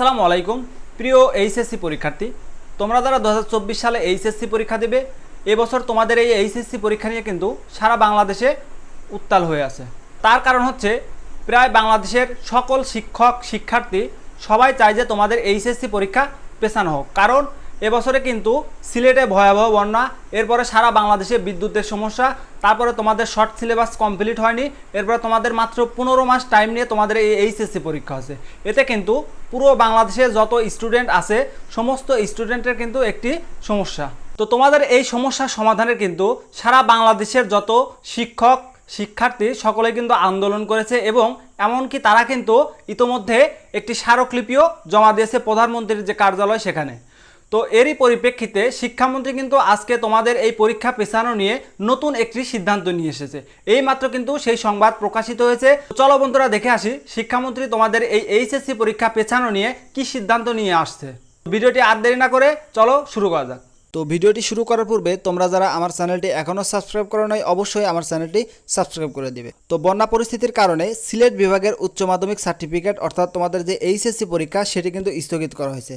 আসসালামু আলাইকুম। প্রিয় এইচএসসি পরীক্ষার্থী, তোমরা যারা দু হাজার চব্বিশ সালে এইচএসসি পরীক্ষা দেবে, এবছর তোমাদের এই এইচএসসি পরীক্ষা নিয়ে কিন্তু সারা বাংলাদেশে উত্তাল হয়ে আছে। তার কারণ হচ্ছে, প্রায় বাংলাদেশের সকল শিক্ষক, শিক্ষার্থী সবাই চায় যে তোমাদের এইচএসসি পরীক্ষা পেছানো হোক। কারণ এবছরে কিন্তু সিলেটে ভয়াবহ বন্যা, এরপরে সারা বাংলাদেশে বিদ্যুতের সমস্যা, তারপরে তোমাদের শর্ট সিলেবাস কমপ্লিট হয়নি, এরপরে তোমাদের মাত্র পনেরো মাস টাইম নিয়ে তোমাদের এই এইচএসসি পরীক্ষা আছে। এতে কিন্তু পুরো বাংলাদেশে যত স্টুডেন্ট আছে, সমস্ত স্টুডেন্টের কিন্তু একটি সমস্যা। তো তোমাদের এই সমস্যার সমাধানের কিন্তু সারা বাংলাদেশের যত শিক্ষক, শিক্ষার্থী, সকলে কিন্তু আন্দোলন করেছে এবং এমনকি তারা কিন্তু ইতোমধ্যে একটি স্মারকলিপিও জমা দিয়েছে প্রধানমন্ত্রীর যে কার্যালয় সেখানে। তো এরই পরিপ্রেক্ষিতে শিক্ষামন্ত্রী কিন্তু আজকে তোমাদের এই পরীক্ষা পেছানো নিয়ে নতুন একটি সিদ্ধান্ত নিয়ে এসেছে। এই মাত্র কিন্তু সেই সংবাদ প্রকাশিত হয়েছে। চলো বন্ধুরা দেখে আসি, শিক্ষামন্ত্রী তোমাদের এই এইচএসসি পরীক্ষা পেছানো নিয়ে কি সিদ্ধান্ত নিয়ে আসছে। ভিডিওটি আর দেরি না করে চলো শুরু করা যাক। তো ভিডিওটি শুরু করার পূর্বে তোমরা যারা আমার চ্যানেলটি এখনও সাবস্ক্রাইব করো নাই, অবশ্যই আমার চ্যানেলটি সাবস্ক্রাইব করে দিবে। তো বন্যা পরিস্থিতির কারণে সিলেট বিভাগের উচ্চ মাধ্যমিক সার্টিফিকেট, অর্থাৎ তোমাদের যে এইচএসসি পরীক্ষা, সেটি কিন্তু স্থগিত করা হয়েছে।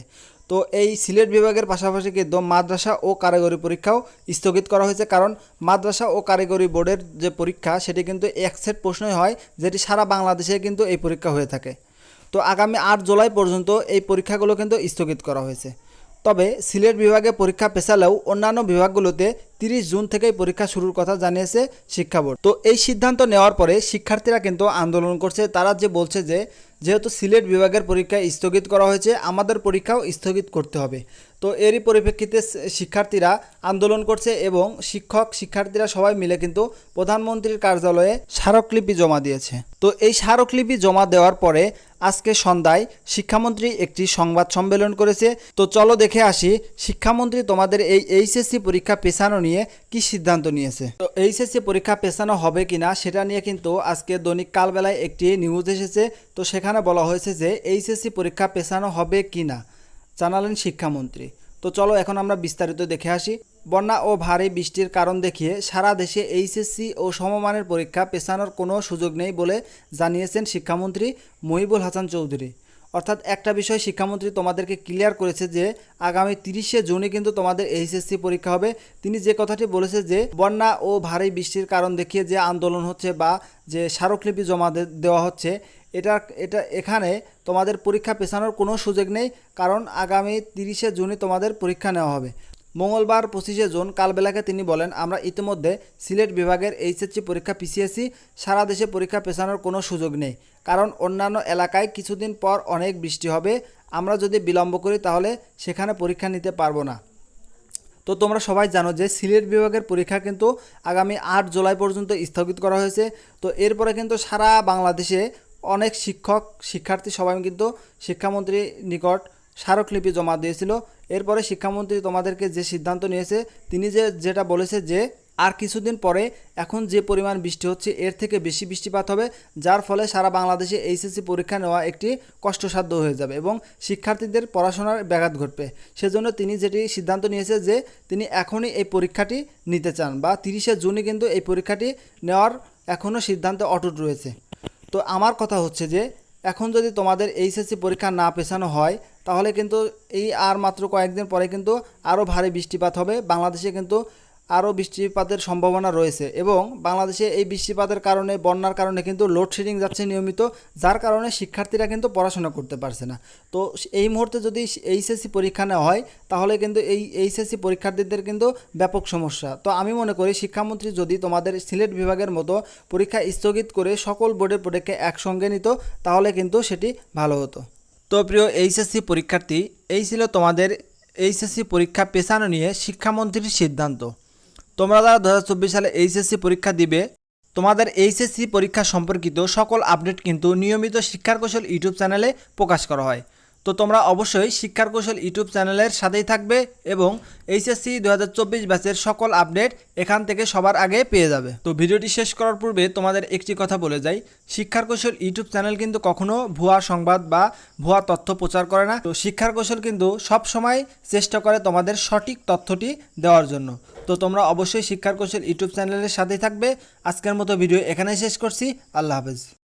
তো এই সিলেট বিভাগের পাশাপাশি কিন্তু মাদ্রাসা ও কারিগরি পরীক্ষাও স্থগিত করা হয়েছে। কারণ মাদ্রাসা ও কারিগরি বোর্ডের যে পরীক্ষা, সেটি কিন্তু এক সেট প্রশ্নই হয়, যেটি সারা বাংলাদেশে কিন্তু এই পরীক্ষা হয়ে থাকে। তো আগামী আট জুলাই পর্যন্ত এই পরীক্ষাগুলো কিন্তু স্থগিত করা হয়েছে। তবে সিলেট বিভাগে পরীক্ষা পেছালেও অন্যান্য বিভাগগুলোতে তিরিশ জুন থেকেই পরীক্ষা শুরুর কথা জানিয়েছে শিক্ষা বোর্ড। তো এই সিদ্ধান্ত নেওয়ার পরে শিক্ষার্থীরা কিন্তু আন্দোলন করছে। তারা যে বলছে যে যেহেতু সিলেট বিভাগের পরীক্ষা স্থগিত করা হয়েছে, আমাদের পরীক্ষাও স্থগিত করতে হবে। তো এরই পরিপ্রেক্ষিতে শিক্ষার্থীরা আন্দোলন করছে এবং শিক্ষক, শিক্ষার্থীরা সবাই মিলে কিন্তু প্রধানমন্ত্রীর কার্যালয়ে স্মারকলিপি জমা দিয়েছে। তো এই স্মারকলিপি জমা দেওয়ার পরে আজকে সন্ধ্যায় শিক্ষামন্ত্রী একটি সংবাদ সম্মেলন করেছে। তো চলো দেখে আসি, শিক্ষামন্ত্রী তোমাদের এই এইচএসসি পরীক্ষা পেছানো নিয়ে কি সিদ্ধান্ত নিয়েছে? তো এইচএসসি পরীক্ষা পেছানো হবে কিনা সেটা নিয়ে কিন্তু আজকে দৈনিক কালবেলায় একটি নিউজ এসেছে। তো সেখানে বলা হয়েছে যে এইচএসসি পরীক্ষা পেছানো হবে কিনা জানালেন শিক্ষামন্ত্রী। তো চলো এখন আমরা বিস্তারিত দেখে আসি। বন্যা ও ভারী বৃষ্টির কারণ দেখিয়ে সারা দেশে এইচএসসি ও সমমানের পরীক্ষা পেছানোর কোনো সুযোগ নেই বলে জানিয়েছেন শিক্ষামন্ত্রী মহিবুল হাসান চৌধুরী। অর্থাৎ একটা বিষয় শিক্ষামন্ত্রী তোমাদেরকে ক্লিয়ার করেছে যে, আগামী তিরিশে জুনে কিন্তু তোমাদের এইচএসসি পরীক্ষা হবে। তিনি যে কথাটি বলেছে যে, বন্যা ও ভারী বৃষ্টির কারণ দেখিয়ে যে আন্দোলন হচ্ছে বা যে স্মারকলিপি জমা দেওয়া হচ্ছে এটা এটা এখানে তোমাদের পরীক্ষা পেছানোর কোনো সুযোগ নেই, কারণ আগামী তিরিশে জুনে তোমাদের পরীক্ষা নেওয়া হবে। মঙ্গলবার পঁচিশে জুন কালবেলাকে তিনি বলেন, আমরা ইতিমধ্যে সিলেট বিভাগের এইচএসসি পরীক্ষা পিছিয়েছি, সারা দেশে পরীক্ষা পেছানোর কোনো সুযোগ নেই। কারণ অন্যান্য এলাকায় কিছুদিন পর অনেক বৃষ্টি হবে, আমরা যদি বিলম্ব করি তাহলে সেখানে পরীক্ষা নিতে পারব না। তো তোমরা সবাই জানো যে সিলেট বিভাগের পরীক্ষা কিন্তু আগামী আট জুলাই পর্যন্ত স্থগিত করা হয়েছে। তো এরপরে কিন্তু সারা বাংলাদেশে অনেক শিক্ষক, শিক্ষার্থী সবাই কিন্তু শিক্ষামন্ত্রীর নিকট স্মারকলিপি জমা দিয়েছিল। এরপরে শিক্ষামন্ত্রী তোমাদেরকে যে সিদ্ধান্ত নিয়েছে, তিনি যে যেটা বলেছে যে, আর কিছুদিন পরে এখন যে পরিমাণ বৃষ্টি হচ্ছে, এর থেকে বেশি বৃষ্টিপাত হবে, যার ফলে সারা বাংলাদেশে এইচএসসি পরীক্ষা নেওয়া একটি কষ্টসাধ্য হয়ে যাবে এবং শিক্ষার্থীদের পড়াশোনার ব্যাঘাত ঘটবে। সেজন্য তিনি যেটি সিদ্ধান্ত নিয়েছে যে, তিনি এখনই এই পরীক্ষাটি নিতে চান বা তিরিশে জুনে কিন্তু এই পরীক্ষাটি নেওয়ার এখনও সিদ্ধান্ত অটুট রয়েছে। তো আমার কথা হচ্ছে যে, এখন যদি তোমাদের এইচএসসি পরীক্ষা না পেছানো হয়, তাহলে কিন্তু এই আর মাত্র কয়েকদিন পরে কিন্তু আরও ভারী বৃষ্টিপাত হবে। বাংলাদেশে কিন্তু আরও বৃষ্টিপাতের সম্ভাবনা রয়েছে এবং বাংলাদেশে এই বৃষ্টিপাতের কারণে, বন্যার কারণে কিন্তু লোডশেডিং যাচ্ছে নিয়মিত, যার কারণে শিক্ষার্থীরা কিন্তু পড়াশোনা করতে পারছে না। তো এই মুহূর্তে যদি এইচএসসি পরীক্ষা নেওয়া হয়, তাহলে কিন্তু এই এইচএসসি পরীক্ষার্থীদের কিন্তু ব্যাপক সমস্যা। তো আমি মনে করি শিক্ষামন্ত্রী যদি তোমাদের সিলেট বিভাগের মতো পরীক্ষা স্থগিত করে সকল বোর্ডের পরীক্ষা একসঙ্গে নিত, তাহলে কিন্তু সেটি ভালো হতো। তো প্রিয় এইচএসসি পরীক্ষার্থী, এই ছিল তোমাদের এইচএসসি পরীক্ষা পেছানো নিয়ে শিক্ষামন্ত্রীর সিদ্ধান্ত। তোমরা যারা দু হাজার চব্বিশ সালে এইচএসসি পরীক্ষা দিবে, তোমাদের এইচএসসি পরীক্ষা সম্পর্কিত সকল আপডেট কিন্তু নিয়মিত শিক্ষার কৌশল ইউটিউব চ্যানেলে প্রকাশ করা হয়। তো তোমরা অবশ্যই শিক্ষার কৌশল ইউটিউব চ্যানেলের সাথেই থাকবে এবং এইচএসসি দু হাজার চব্বিশ ব্যাচের সকল আপডেট এখান থেকে সবার আগে পেয়ে যাবে। তো ভিডিওটি শেষ করার পূর্বে তোমাদের একটি কথা বলে যাই। শিক্ষার কৌশল ইউটিউব চ্যানেল কিন্তু কখনো ভুয়া সংবাদ বা ভুয়া তথ্য প্রচার করে না। তো শিক্ষার কৌশল কিন্তু সব সময় চেষ্টা করে তোমাদের সঠিক তথ্যটি দেওয়ার জন্য। তো তোমরা অবশ্যই শিক্ষার কৌশল ইউটিউব চ্যানেলের সাথেই থাকবে। আজকের মতো ভিডিও এখানেই শেষ করছি। আল্লাহ হাফেজ।